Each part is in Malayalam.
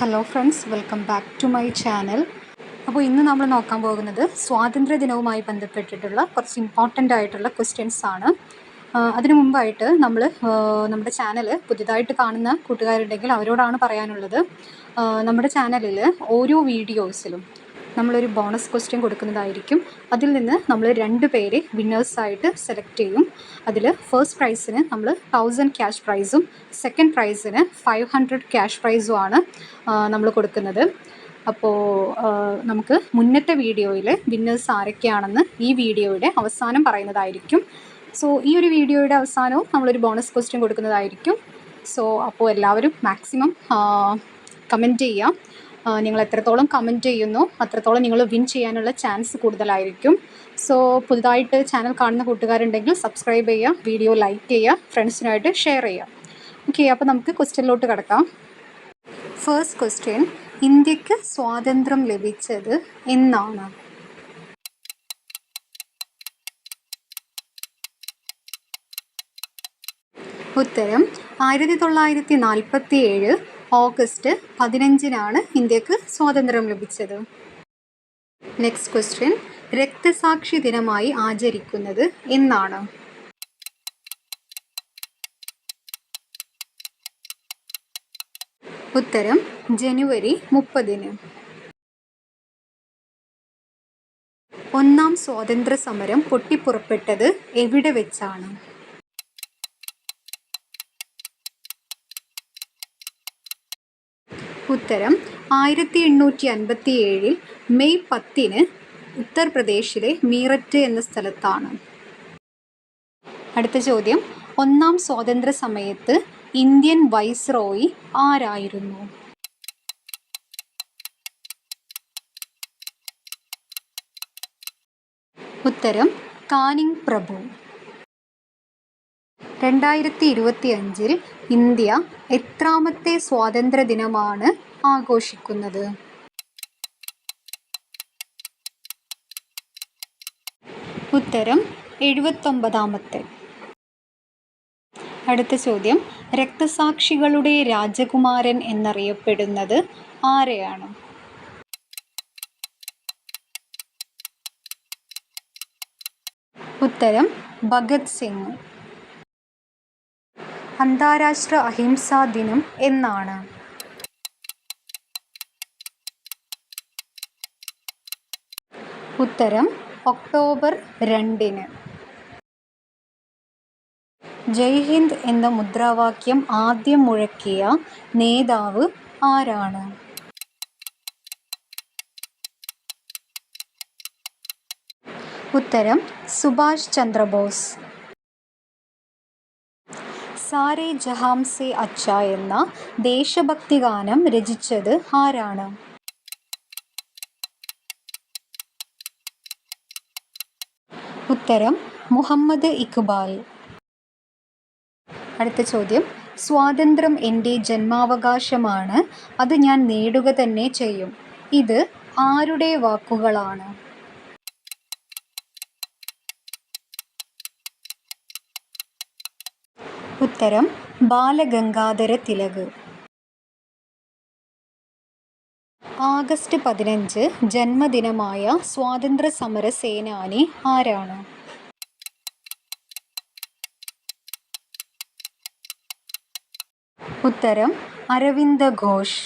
Hello friends welcome back to my channel അപ്പോൾ ഇന്ന് നമ്മൾ നോക്കാൻ പോകുന്നത് സ്വാതന്ത്ര്യ ദിനവുമായി ബന്ധപ്പെട്ടിട്ടുള്ള കുറച്ച് ഇമ്പോർട്ടന്റ് ആയിട്ടുള്ള ക്വസ്റ്റ്യൻസ് ആണ്. അതിനു മുമ്പായിട്ട് നമ്മൾ നമ്മുടെ ചാനൽ പുതിയതായിട്ട് കാണുന്ന കൂട്ടുകാരുണ്ടെങ്കിൽ അവരോടാണ് പറയാനുള്ളത്. നമ്മുടെ ചാനലിൽ ഓരോ വീഡിയോസിലും നമ്മളൊരു ബോണസ് ക്വസ്റ്റ്യൻ കൊടുക്കുന്നതായിരിക്കും. അതിൽ നിന്ന് നമ്മൾ രണ്ട് പേരെ വിന്നേഴ്സായിട്ട് സെലക്ട് ചെയ്യും. അതിൽ ഫസ്റ്റ് പ്രൈസിന് നമ്മൾ തൗസൻഡ് ക്യാഷ് പ്രൈസും സെക്കൻഡ് പ്രൈസിന് ഫൈവ് ഹൺഡ്രഡ് ക്യാഷ് പ്രൈസുമാണ് നമ്മൾ കൊടുക്കുന്നത്. അപ്പോൾ നമുക്ക് മുന്നത്തെ വീഡിയോയിൽ വിന്നേഴ്സ് ആരൊക്കെയാണെന്ന് ഈ വീഡിയോയുടെ അവസാനം പറയുന്നതായിരിക്കും. സോ ഈ ഒരു വീഡിയോയുടെ അവസാനവും നമ്മളൊരു ബോണസ് ക്വസ്റ്റ്യൻ കൊടുക്കുന്നതായിരിക്കും. സോ അപ്പോൾ എല്ലാവരും മാക്സിമം കമന്റ് ചെയ്യാം. നിങ്ങൾ എത്രത്തോളം കമന്റ് ചെയ്യുന്നു അത്രത്തോളം നിങ്ങൾ വിൻ ചെയ്യാനുള്ള ചാൻസ് കൂടുതലായിരിക്കും. സോ പുതുതായിട്ട് ചാനൽ കാണുന്ന കൂട്ടുകാരുണ്ടെങ്കിൽ സബ്സ്ക്രൈബ് ചെയ്യുക വീഡിയോ ലൈക്ക് ചെയ്യുക ഫ്രണ്ട്സിനായിട്ട് ഷെയർ ചെയ്യുക. ഓക്കെ അപ്പോൾ നമുക്ക് ക്വസ്റ്റ്യനിലോട്ട് കിടക്കാം. ഫസ്റ്റ് ക്വസ്റ്റ്യൻ ഇന്ത്യയ്ക്ക് സ്വാതന്ത്ര്യം ലഭിച്ചത് എന്നാണ്? ഉത്തരം ആയിരത്തി തൊള്ളായിരത്തി നാൽപ്പത്തി ഏഴ് ഓഗസ്റ്റ് പതിനഞ്ചിനാണ് ഇന്ത്യയ്ക്ക് സ്വാതന്ത്ര്യം ലഭിച്ചത്. നെക്സ്റ്റ് ക്വസ്റ്റ്യൻ രക്തസാക്ഷി ദിനമായി ആചരിക്കുന്നത് എന്നാണ്. ഉത്തരം ജനുവരി മുപ്പതിന്. ഒന്നാം സ്വാതന്ത്ര്യ സമരം പൊട്ടിപ്പുറപ്പെട്ടത് എവിടെ വെച്ചാണ്? ഉത്തരം ആയിരത്തി എണ്ണൂറ്റി അൻപത്തി ഏഴിൽ മെയ് പത്തിന് ഉത്തർപ്രദേശിലെ മീററ്റ് എന്ന സ്ഥലത്താണ്. അടുത്ത ചോദ്യം. ഒന്നാം സ്വാതന്ത്ര്യ സമയത്ത് ഇന്ത്യൻ വൈസ്രോയി ആരായിരുന്നു? ഉത്തരം കാനിങ് പ്രഭു. രണ്ടായിരത്തി ഇരുപത്തി അഞ്ചിൽ ഇന്ത്യ എത്രാമത്തെ സ്വാതന്ത്ര്യ ദിനമാണ് ആഘോഷിക്കുന്നത്. ഉത്തരം എഴുപത്തൊമ്പതാമത്തെ. അടുത്ത ചോദ്യം രക്തസാക്ഷികളുടെ രാജകുമാരൻ എന്നറിയപ്പെടുന്നത് ആരെയാണ്? ഉത്തരം ഭഗത് സിംഗ്. അന്താരാഷ്ട്ര അഹിംസാ ദിനം എന്നാണ്. ഉത്തരം ഒക്ടോബർ രണ്ടിന്. ജയ് ഹിന്ദ് എന്ന മുദ്രാവാക്യം ആദ്യം മുഴക്കിയ നേതാവ് ആരാണ്? ഉത്തരം സുഭാഷ് ചന്ദ്രബോസ്. സാരേ ജഹാം സെ അച്ച എന്ന ദേശഭക്തി ഗാനം രചിച്ചത് ആരാണ്? ഉത്തരം മുഹമ്മദ് ഇക്ബാൽ. അടുത്ത ചോദ്യം. സ്വാതന്ത്ര്യം എന്റെ ജന്മാവകാശമാണ്. അത് ഞാൻ നേടുക തന്നെ ചെയ്യും. ഇത് ആരുടെ വാക്കുകളാണ്? ഉത്തരം ബാലഗംഗാധര തിലക്. ആഗസ്റ്റ് പതിനഞ്ച് ജന്മദിനമായ സ്വാതന്ത്ര്യ സമര സേനാനി ആരാണ്? ഉത്തരം അരവിന്ദ ഘോഷ്.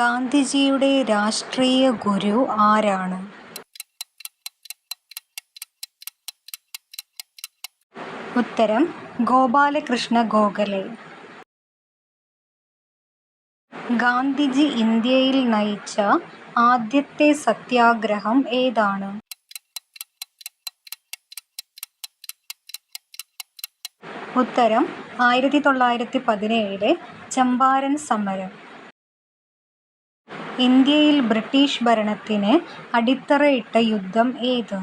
ഗാന്ധിജിയുടെ രാഷ്ട്രീയ ഗുരു ആരാണ്? ഉത്തരം ഗോപാലകൃഷ്ണ ഗോഖലെ. ഗാന്ധിജി ഇന്ത്യയിൽ നയിച്ച ആദ്യത്തെ സത്യാഗ്രഹം ഏതാണ്? ഉത്തരം ആയിരത്തി തൊള്ളായിരത്തി പതിനേഴിലെ ചമ്പാരൻ സമരം. ഇന്ത്യയിൽ ബ്രിട്ടീഷ് ഭരണത്തിന് അടിത്തറയിട്ട യുദ്ധം ഏത്?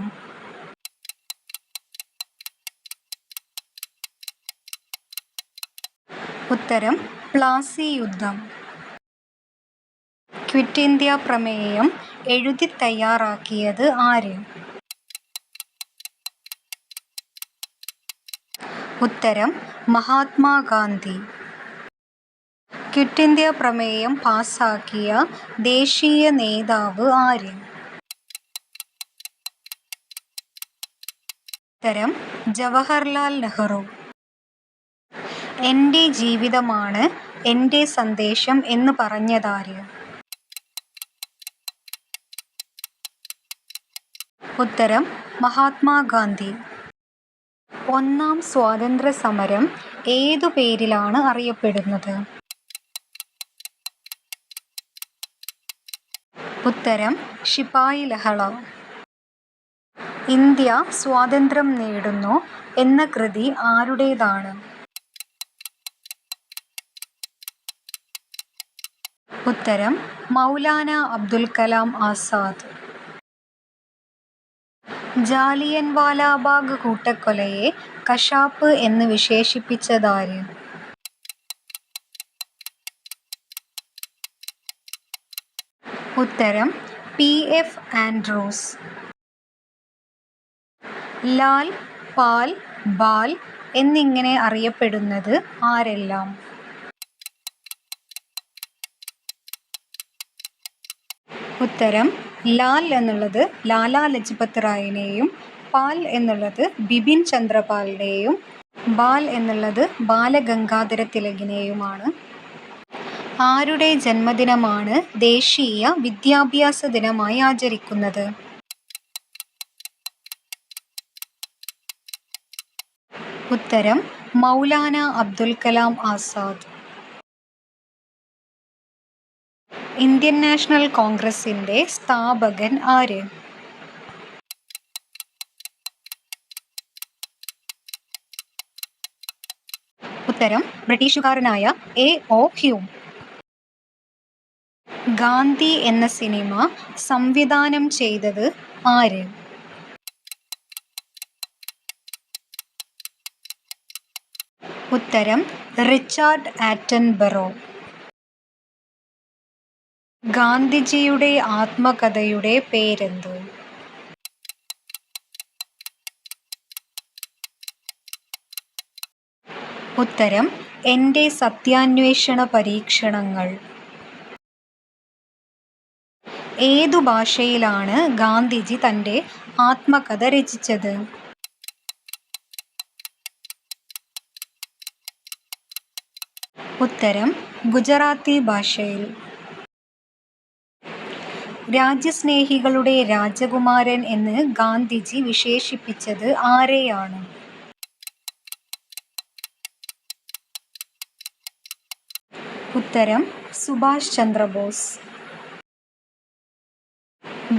ഉത്തരം പ്ലാസി യുദ്ധം. ക്വിറ്റ് ഇന്ത്യ പ്രമേയം എഴുതി തയ്യാറാക്കിയത് ആര്? ഉത്തരം മഹാത്മാഗാന്ധി. ക്വിറ്റ് ഇന്ത്യ പ്രമേയം പാസാക്കിയ ദേശീയ നേതാവ് ആര്? ഉത്തരം ജവഹർലാൽ നെഹ്റു. എന്റെ ജീവിതമാണ് എന്റെ സന്ദേശം എന്ന് പറഞ്ഞതാര്? ഉത്തരം മഹാത്മാഗാന്ധി ഒന്നാം സ്വാതന്ത്ര്യ സമരം ഏതു പേരിലാണ് അറിയപ്പെടുന്നത്? ഉത്തരം ശിപായി ലഹള. ഇന്ത്യ സ്വാതന്ത്ര്യം നേടുന്നു എന്ന കൃതി ആരുടേതാണ്? ഉത്തരം മൗലാന അബ്ദുൽ കലാം ആസാദ്. ജാലിയൻവാലാബാഗ് കൂട്ടക്കൊലയെ കശാപ്പ് എന്ന് വിശേഷിപ്പിച്ചതാര്? ഉത്തരം പി എഫ് ആൻഡ്രൂസ്. ലാൽ പാൽ ബാൽ എന്നിങ്ങനെ അറിയപ്പെടുന്നത് ആരെല്ലാം? ഉത്തരം ലാൽ എന്നുള്ളത് ലാലാ ലജ്പത് റായിനെയും പാൽ എന്നുള്ളത് ബിപിൻ ചന്ദ്രപാലിനെയും ബാൽ എന്നുള്ളത് ബാലഗംഗാധര തിലകിനെയുമാണ്. ആരുടെ ജന്മദിനമാണ് ദേശീയ വിദ്യാഭ്യാസ ദിനമായി ആചരിക്കുന്നത്? ഉത്തരം മൗലാന അബ്ദുൽ കലാം ആസാദ്. ഇന്ത്യൻ നാഷണൽ കോൺഗ്രസിന്റെ സ്ഥാപകൻ ആര്? ഉത്തരം ബ്രിട്ടീഷുകാരനായ എ ഒ ഹ്യൂം. ഗാന്ധി എന്ന സിനിമ സംവിധാനം ചെയ്തത് ആര്? ഉത്തരം റിച്ചാർഡ് ആറ്റൻബറോ. ഗാന്ധിജിയുടെ ആത്മകഥയുടെ പേരെന്ത്? ഉത്തരം എന്റെ സത്യാന്വേഷണ പരീക്ഷണങ്ങൾ. ഏതു ഭാഷയിലാണ് ഗാന്ധിജി തന്റെ ആത്മകഥ രചിച്ചത്? ഉത്തരം ഗുജറാത്തി ഭാഷയിൽ. രാജ്യസ്നേഹികളുടെ രാജകുമാരൻ എന്ന് ഗാന്ധിജി വിശേഷിപ്പിച്ചത് ആരെയാണ്? ഉത്തരം സുഭാഷ് ചന്ദ്രബോസ്.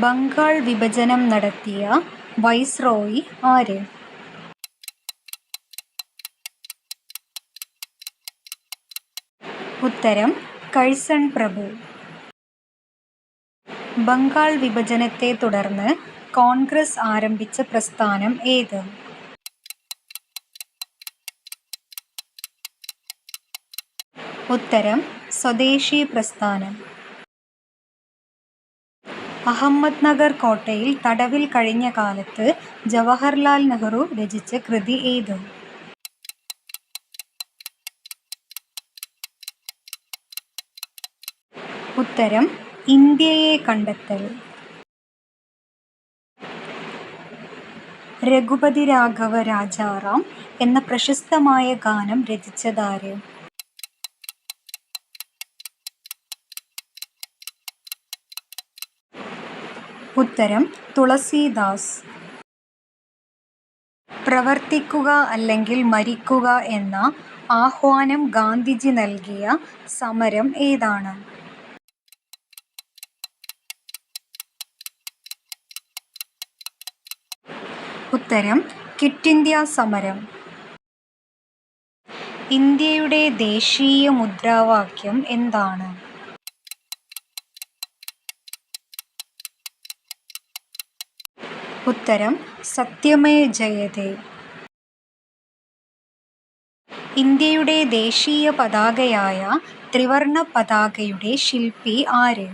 ബംഗാൾ വിഭജനം നടത്തിയ വൈസ്രോയി ആര്? ഉത്തരം കഴ്സൺ പ്രഭു. ബംഗാൾ വിഭജനത്തെ തുടർന്ന് കോൺഗ്രസ് ആരംഭിച്ച പ്രസ്ഥാനം ഏത്? ഉത്തരം സ്വദേശി പ്രസ്ഥാനം. അഹമ്മദ് നഗർ കോട്ടയിൽ തടവിൽ കഴിഞ്ഞ കാലത്ത് ജവഹർലാൽ നെഹ്റു രചിച്ച കൃതി ഏത്? ഉത്തരം ഇന്ത്യയെ കണ്ടെത്തൽ. രഘുപതി രാഘവ രാജാറാം എന്ന പ്രശസ്തമായ ഗാനം രചിച്ചതാര്? ഉത്തരം തുളസീദാസ്. പ്രവർത്തിക്കുക അല്ലെങ്കിൽ മരിക്കുക എന്ന ആഹ്വാനം ഗാന്ധിജി നൽകിയ സമരം ഏതാണ്? ഉത്തരം ക്വിറ്റ് ഇന്ത്യ സമരം. ഇന്ത്യയുടെ ദേശീയ മുദ്രാവാക്യം എന്താണ്? ഉത്തരം സത്യമേ ജയതേ. ഇന്ത്യയുടെ ദേശീയ പതാകയായ ത്രിവർണ പതാകയുടെ ശില്പി ആര്?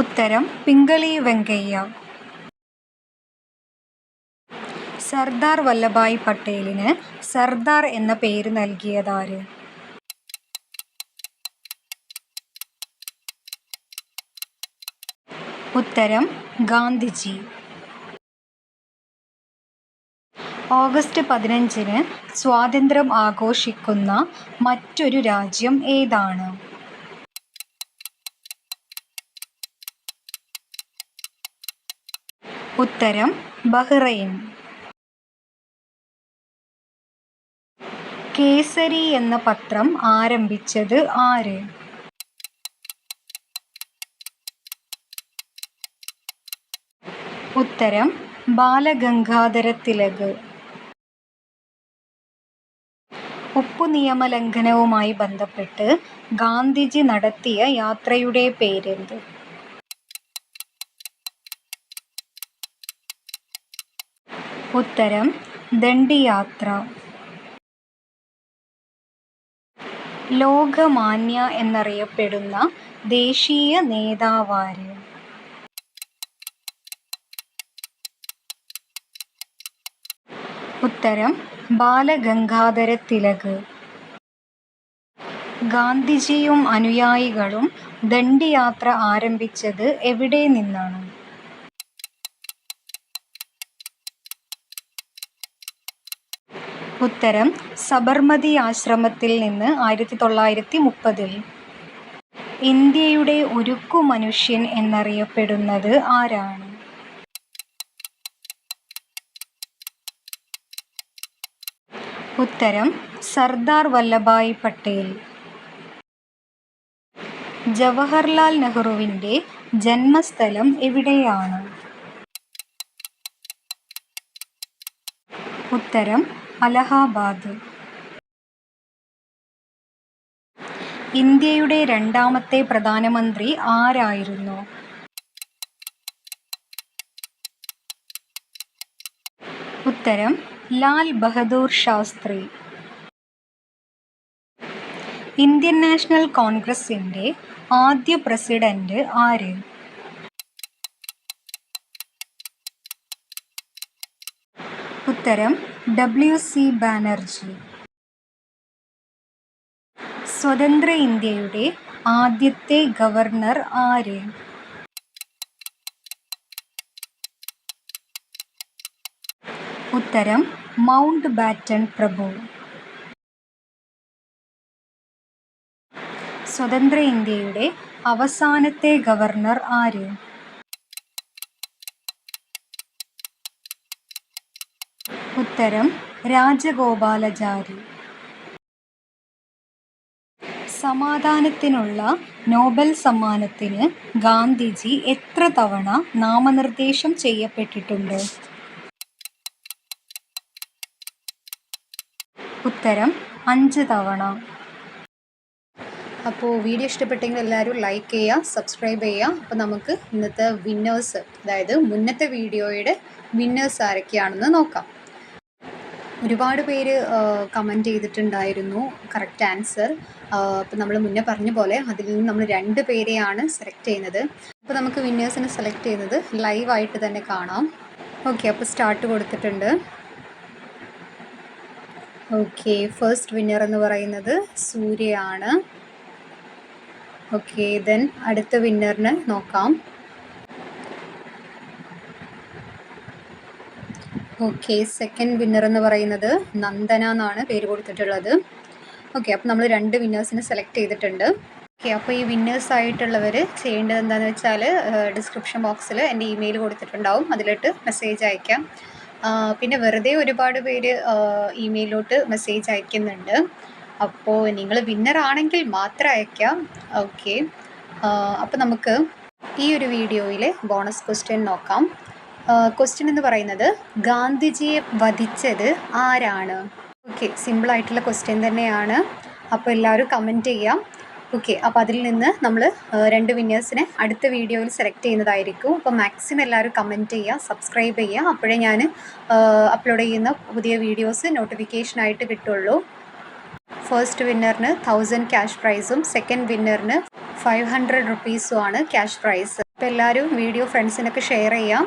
ഉത്തരം പിംഗളി വെങ്കയ്യ. സർദാർ വല്ലഭായ് പട്ടേലിന് സർദാർ എന്ന പേര് നൽകിയതാര്? ഉത്തരം ഗാന്ധിജി. ഓഗസ്റ്റ് പതിനഞ്ചിന് സ്വാതന്ത്ര്യം ആഘോഷിക്കുന്ന മറ്റൊരു രാജ്യം ഏതാണ്? ഉത്തരം ബഹ്റൈൻ. കേസരി എന്ന പത്രം ആരംഭിച്ചത് ആര്? ഉത്തരം ബാലഗംഗാധര തിലക് ഉപ്പു നിയമ ലംഘനവുമായി ബന്ധപ്പെട്ട് ഗാന്ധിജി നടത്തിയ യാത്രയുടെ പേരെന്ത്? ഉത്തരം ദണ്ഡിയാത്ര. ലോകമാന്യ എന്നറിയപ്പെടുന്ന ദേശീയ നേതാവാര്. ഉത്തരം ബാലഗംഗാധര തിലക് ഗാന്ധിജിയും അനുയായികളും ദണ്ഡിയാത്ര ആരംഭിച്ചത് എവിടെ നിന്നാണ്? ഉത്തരം സബർമതി ആശ്രമത്തിൽ നിന്ന് ആയിരത്തി തൊള്ളായിരത്തി മുപ്പതിൽ ഇന്ത്യയുടെ ഉരുക്കു മനുഷ്യൻ എന്നറിയപ്പെടുന്നത് ആരാണ്? ഉത്തരം സർദാർ വല്ലഭായ് പട്ടേൽ. ജവഹർലാൽ നെഹ്റുവിന്റെ ജന്മസ്ഥലം എവിടെയാണ്? ഉത്തരം അലഹാബാദ്. ഇന്ത്യയുടെ രണ്ടാമത്തെ പ്രധാനമന്ത്രി ആരായിരുന്നു? ഉത്തരം ലാൽ ബഹദൂർ ശാസ്ത്രി. ഇന്ത്യൻ നാഷണൽ കോൺഗ്രസിന്റെ ആദ്യ പ്രസിഡന്റ് ആര്? ഉത്തരം ഡബ്ല്യു സി ബാനർജി സ്വതന്ത്ര ഇന്ത്യയുടെ ആദ്യത്തെ ഗവർണർ ആര്? ഉത്തരം മൗണ്ട് ബാറ്റൺ പ്രഭു. സ്വതന്ത്ര ഇന്ത്യയുടെ അവസാനത്തെ ഗവർണർ ആര്? ഉത്തരം രാജഗോപാലചാരി. സമാധാനത്തിനുള്ള നോബൽ സമ്മാനത്തിന് ഗാന്ധിജി എത്ര തവണ നാമനിർദ്ദേശം ചെയ്യപ്പെട്ടിട്ടുണ്ട്? ഉത്തരം അഞ്ച് തവണ. അപ്പോൾ വീഡിയോ ഇഷ്ടപ്പെട്ടെങ്കിൽ എല്ലാവരും ലൈക്ക് ചെയ്യുക സബ്സ്ക്രൈബ് ചെയ്യുക. അപ്പോൾ നമുക്ക് ഇന്നത്തെ വിന്നേഴ്സ് അതായത് മുന്നത്തെ വീഡിയോയുടെ വിന്നേഴ്സ് ആരൊക്കെയാണെന്ന് നോക്കാം. ഒരുപാട് പേര് കമന്റ് ചെയ്തിട്ടുണ്ടായിരുന്നു. കറക്റ്റ് ആൻസർ അപ്പോൾ നമ്മൾ മുന്നേ പറഞ്ഞ പോലെ അതിൽ നിന്ന് നമ്മൾ രണ്ട് പേരെയാണ് സെലക്ട് ചെയ്യുന്നത്. അപ്പോൾ നമുക്ക് വിന്നേഴ്സിനെ സെലക്ട് ചെയ്യുന്നത് ലൈവായിട്ട് തന്നെ കാണാം. ഓക്കെ അപ്പോൾ സ്റ്റാർട്ട് കൊടുത്തിട്ടുണ്ട്. ഓക്കെ ഫസ്റ്റ് വിന്നർ എന്ന് പറയുന്നത് സൂര്യയാണ്. ഓക്കെ ദെൻ അടുത്ത വിന്നറിന് നോക്കാം. ഓക്കെ സെക്കൻഡ് വിന്നർ എന്ന് പറയുന്നത് നന്ദന എന്നാണ് പേര് കൊടുത്തിട്ടുള്ളത്. ഓക്കെ അപ്പോൾ നമ്മൾ രണ്ട് വിന്നേഴ്സിനെ സെലക്ട് ചെയ്തിട്ടുണ്ട്. ഓക്കെ അപ്പോൾ ഈ വിന്നേഴ്സ് ആയിട്ടുള്ളവർ ചെയ്യേണ്ടത് എന്താണെന്ന് വെച്ചാൽ ഡിസ്ക്രിപ്ഷൻ ബോക്സിൽ എന്റെ ഇമെയിൽ കൊടുത്തിട്ടുണ്ടാവും. അതിലിട്ട് മെസ്സേജ് അയക്കാം. പിന്നെ വെറുതെ ഒരുപാട് പേര് ഇമെയിലോട്ട് മെസ്സേജ് അയക്കുന്നുണ്ട്. അപ്പോൾ നിങ്ങൾ വിന്നർ ആണെങ്കിൽ മാത്രം അയക്കാം. ഓക്കെ അപ്പോൾ നമുക്ക് ഈ ഒരു വീഡിയോയിലെ ബോണസ് ക്വസ്റ്റ്യൻ നോക്കാം. ക്വസ്റ്റ്യൻ എന്ന് പറയുന്നത് ഗാന്ധിജിയെ വധിച്ചത് ആരാണ്? ഓക്കെ സിമ്പിളായിട്ടുള്ള ക്വസ്റ്റ്യൻ തന്നെയാണ്. അപ്പോൾ എല്ലാവരും കമന്റ് ചെയ്യാം. ഓക്കെ അപ്പോൾ അതിൽ നിന്ന് നമ്മൾ രണ്ട് വിന്നേഴ്സിനെ അടുത്ത വീഡിയോയിൽ സെലക്ട് ചെയ്യുന്നതായിരിക്കും. അപ്പോൾ മാക്സിമം എല്ലാവരും കമന്റ് ചെയ്യുക സബ്സ്ക്രൈബ് ചെയ്യുക. അപ്പോഴേ ഞാൻ അപ്ലോഡ് ചെയ്യുന്ന പുതിയ വീഡിയോസ് നോട്ടിഫിക്കേഷനായിട്ട് കിട്ടുള്ളൂ. ഫസ്റ്റ് വിന്നറിന് തൗസൻഡ് ക്യാഷ് പ്രൈസും സെക്കൻഡ് വിന്നറിന് ഫൈവ് ഹൺഡ്രഡ് റുപ്പീസും ആണ് ക്യാഷ് പ്രൈസ് അപ്പോൾ എല്ലാവരും വീഡിയോ ഫ്രണ്ട്സിനൊക്കെ ഷെയർ ചെയ്യാം.